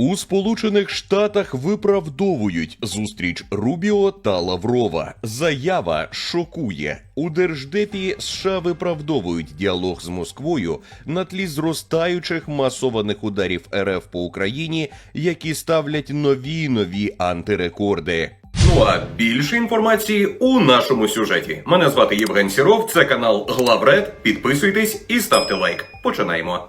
У Сполучених Штатах виправдовують зустріч Рубіо та Лаврова. Заява шокує. У держдепі США виправдовують діалог з Москвою на тлі зростаючих масованих ударів РФ по Україні, які ставлять нові нові антирекорди. Ну а більше інформації у нашому сюжеті. Мене звати Євген Сіров, це канал Главред. Підписуйтесь і ставте лайк. Починаємо.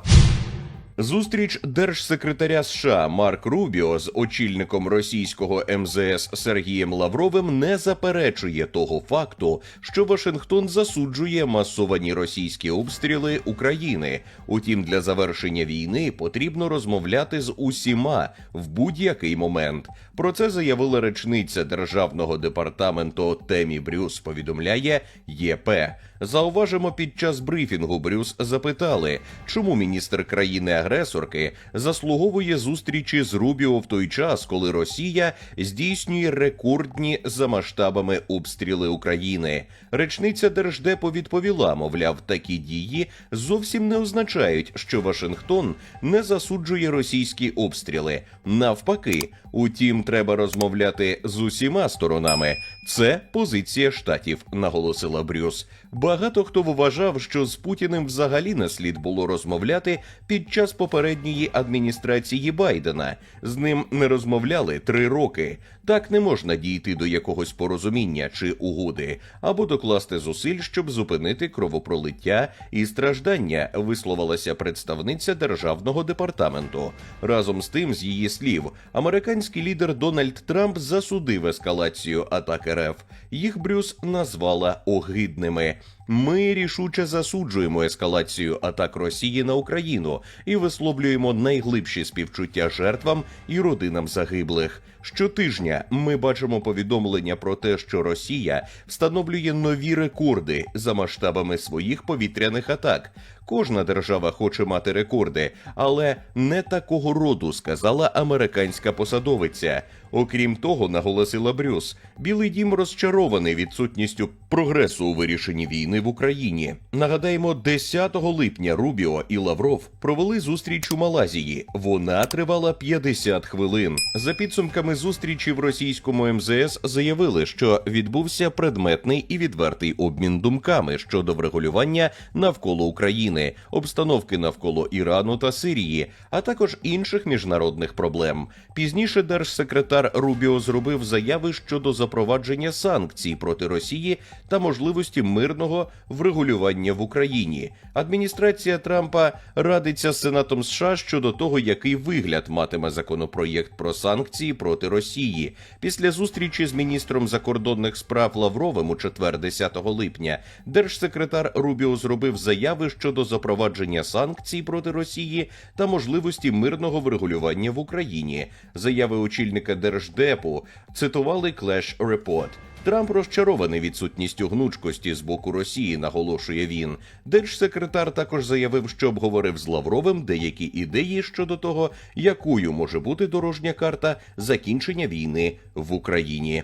Зустріч держсекретаря США Марк Рубіо з очільником російського МЗС Сергієм Лавровим не заперечує того факту, що Вашингтон засуджує масовані російські обстріли України. Утім, для завершення війни потрібно розмовляти з усіма в будь-який момент. Про це заявила речниця державного департаменту Темі Брюс. Повідомляє ЄП. Зауважимо, під час брифінгу Брюс запитали, чому міністр країни-агресорки заслуговує зустрічі з Рубіо в той час, коли Росія здійснює рекордні за масштабами обстріли України. Речниця Держдепу відповіла, мовляв, такі дії зовсім не означають, що Вашингтон не засуджує російські обстріли. Навпаки, утім, треба розмовляти з усіма сторонами. Це позиція штатів, наголосила Брюс. Багато хто вважав, що з Путіним взагалі не слід було розмовляти під час попередньої адміністрації Байдена. З ним не розмовляли три роки. Так не можна дійти до якогось порозуміння чи угоди, або докласти зусиль, щоб зупинити кровопролиття і страждання, висловилася представниця державного департаменту. Разом з тим, з її слів, американський лідер Дональд Трамп засудив ескалацію атак РФ. Їх Брюс назвала огидними. Ми рішуче засуджуємо ескалацію атак Росії на Україну і висловлюємо найглибші співчуття жертвам і родинам загиблих. Щотижня ми бачимо повідомлення про те, що Росія встановлює нові рекорди за масштабами своїх повітряних атак. Кожна держава хоче мати рекорди, але не такого роду, сказала американська посадовиця. Окрім того, наголосила Брюс, Білий Дім розчарований відсутністю прогресу у вирішенні війни в Україні. Нагадаємо, 10 липня Рубіо і Лавров провели зустріч у Малазії. Вона тривала 50 хвилин. За підсумками зустрічі в російському МЗС заявили, що відбувся предметний і відвертий обмін думками щодо врегулювання навколо України, обстановки навколо Ірану та Сирії, а також інших міжнародних проблем. Пізніше держсекретар Рубіо зробив заяви щодо запровадження санкцій проти Росії та можливості мирного врегулювання в Україні. Адміністрація Трампа радиться з Сенатом США щодо того, який вигляд матиме законопроєкт про санкції проти Росії. Після зустрічі з міністром закордонних справ Лавровим у четвер, 10 липня, держсекретар Рубіо зробив заяви щодо запровадження санкцій проти Росії та можливості мирного врегулювання в Україні. Заяви очільника держдепу цитували Clash Report. Трамп розчарований відсутністю гнучкості з боку Росії, наголошує він. Держсекретар також заявив, що обговорив з Лавровим деякі ідеї щодо того, якою може бути дорожня карта закінчення війни в Україні.